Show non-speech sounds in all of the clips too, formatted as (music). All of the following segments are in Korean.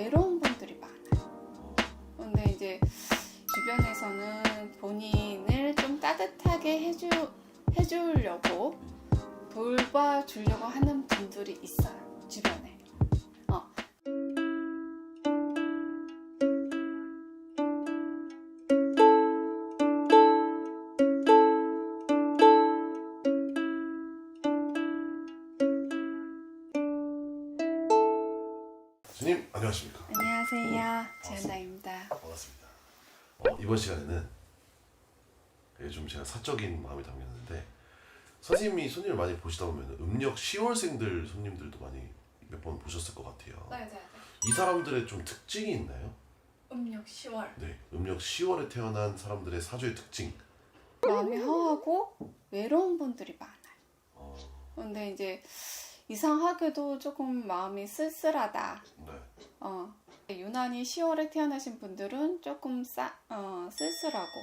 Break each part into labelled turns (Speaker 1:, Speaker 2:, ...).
Speaker 1: 외로운 분들이 많아요. 근데 이제 주변에서는 본인을 좀 따뜻하게 해주, 해주려고 돌봐주려고 하는 분들이 있어요. 주변에. 어.
Speaker 2: 스님 안녕하십니까
Speaker 1: 안녕하세요. 지연다입니다.
Speaker 2: 반갑습니다 어, 이번 시간에는 예, 좀 제가 사적인 마음이 담겼는데 선생님이 손님을 많이 보시다 보면 음력 10월생들 손님들도 많이 몇 번 보셨을 것 같아요
Speaker 1: 네 네.
Speaker 2: 이 사람들의 좀 특징이 있나요?
Speaker 1: 음력 10월.
Speaker 2: 네 음력 10월에 태어난 사람들의 사주의 특징
Speaker 1: 마음이 허하고 외로운 분들이 많아요.
Speaker 2: 어,
Speaker 1: 근데 이제 이상하게도 조금 마음이 쓸쓸하다.
Speaker 2: 네.
Speaker 1: 어, 유난히 10월에 태어나신 분들은 조금 싸, 어, 쓸쓸하고,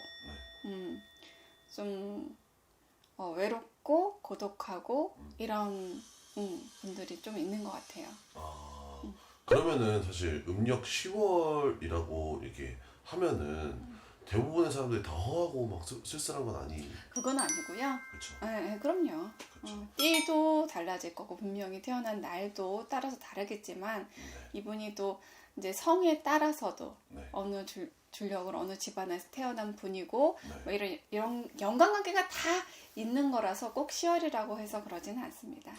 Speaker 1: 음, 좀 어, 외롭고 고독하고 이런 음, 분들이 좀 있는 것 같아요.
Speaker 2: 아, 그러면은 사실 음력 10월이라고 이렇게 하면은 대부분의 사람들이 다 허하고 막 쓸- 쓸쓸한 건 아니
Speaker 1: 그건 아니고요.
Speaker 2: 그렇죠
Speaker 1: 네, 네, 그럼요.
Speaker 2: 그렇죠
Speaker 1: 어, 띠도 달라질 거고 분명히 태어난 날도 따라서 다르겠지만
Speaker 2: 네.
Speaker 1: 이분이 또 이제 성에 따라서도
Speaker 2: 네.
Speaker 1: 어느 줄, 줄력으로 어느 집안에서 태어난 분이고
Speaker 2: 네.
Speaker 1: 뭐 이런 이런 연관 관계가 다 있는 거라서 꼭 10월이라고 해서 그러지는 않습니다.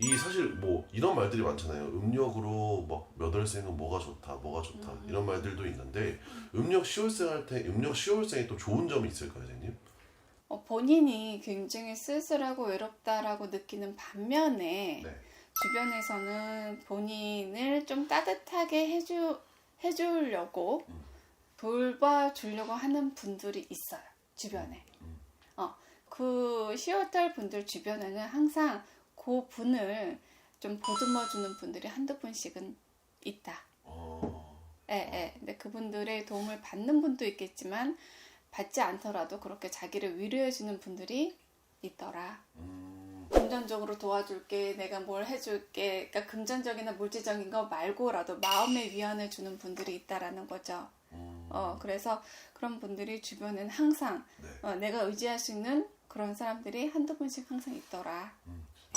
Speaker 2: 이 사실 뭐 이런 말들이 많잖아요. 음력으로 막 몇 월생은 뭐가 좋다, 뭐가 좋다
Speaker 1: 음.
Speaker 2: 이런 말들도 있는데 음력 10월생 할 때 음력 10월생이 또 좋은 점이 있을까요, 선생님?
Speaker 1: 어, 본인이 굉장히 쓸쓸하고 외롭다라고 느끼는 반면에
Speaker 2: 네.
Speaker 1: 주변에서는 본인을 좀 따뜻하게 해주 해주려고
Speaker 2: 음.
Speaker 1: 돌봐주려고 하는 분들이 있어요 주변에.
Speaker 2: 음.
Speaker 1: 어, 그 10월달 분들 주변에는 항상 그 분을 좀 보듬어 주는 분들이 한두 분씩은 있다.
Speaker 2: 어,
Speaker 1: 예, 예. 근데 그분들의 도움을 받는 분도 있겠지만 받지 않더라도 그렇게 자기를 위로해 주는 분들이 있더라.
Speaker 2: 음,
Speaker 1: 금전적으로 도와줄게, 내가 뭘 해줄게, 그러니까 금전적이나 물질적인 거 말고라도 마음의 위안을 주는 분들이 있다라는 거죠.
Speaker 2: 음,
Speaker 1: 어, 그래서 그런 분들이 주변엔 항상
Speaker 2: 네.
Speaker 1: 어, 내가 의지할 수 있는 그런 사람들이 한두 분씩 항상 있더라.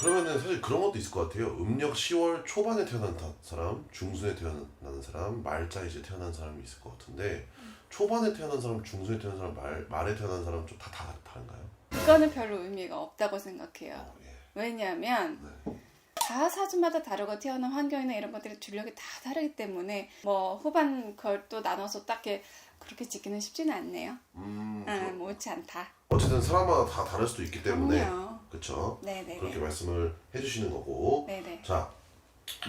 Speaker 2: 그러면은 사실 그런 것도 있을 것 같아요. 음력 10월 초반에 태어난 다- 사람, 중순에 태어난 사람, 말자 이제 태어난 사람이 있을 것 같은데 초반에 태어난 사람, 중순에 태어난 사람, 말 말에 태어난 사람 좀 다 다 다른가요?
Speaker 1: 이거는 별로 의미가 없다고 생각해요.
Speaker 2: 어, 예.
Speaker 1: 왜냐하면
Speaker 2: 네.
Speaker 1: 다 사주마다 다르고 태어난 환경이나 이런 것들이 줄력이 다 다르기 때문에 뭐 후반 걸또 나눠서 딱히 그렇게 짓기는 쉽지는 않네요.
Speaker 2: 음,
Speaker 1: 아,
Speaker 2: 그-
Speaker 1: 뭐 옳지 않다.
Speaker 2: 어쨌든 사람마다 다 다를 수도 있기 때문에
Speaker 1: 그럼요.
Speaker 2: 그렇죠.
Speaker 1: 네네네.
Speaker 2: 그렇게 말씀을 해주시는 거고
Speaker 1: 네네.
Speaker 2: 자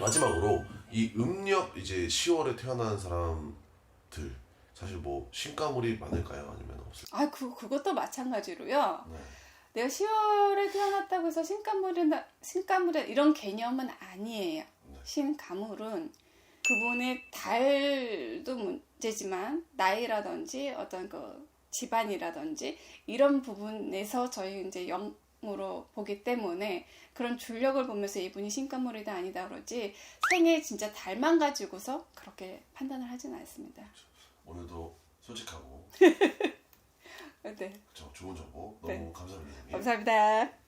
Speaker 2: 마지막으로 이 음력 이제 10월에 태어난 사람들 사실 뭐 신가물이 많을까요 아니면 없을까요?
Speaker 1: 아, 그, 그것도 마찬가지로요.
Speaker 2: 네.
Speaker 1: 내가 10월에 태어났다고 해서 신가물이나, 신가물이 이런 개념은 아니에요.
Speaker 2: 네.
Speaker 1: 신가물은 그분의 달도 문제지만 나이라든지 어떤 그 집안이라든지 이런 부분에서 저희 이제 영 으로 보기 때문에 그런 줄력을 보면서 이분이 신가물이다 아니다 그러지 생애 진짜 달만 가지고서 그렇게 판단을 하진 않습니다.
Speaker 2: 오늘도 솔직하고 (laughs)
Speaker 1: 네,
Speaker 2: 그쵸, 좋은 정보
Speaker 1: 네.
Speaker 2: 너무 감사합니다. 선생님.
Speaker 1: 감사합니다.
Speaker 2: 음.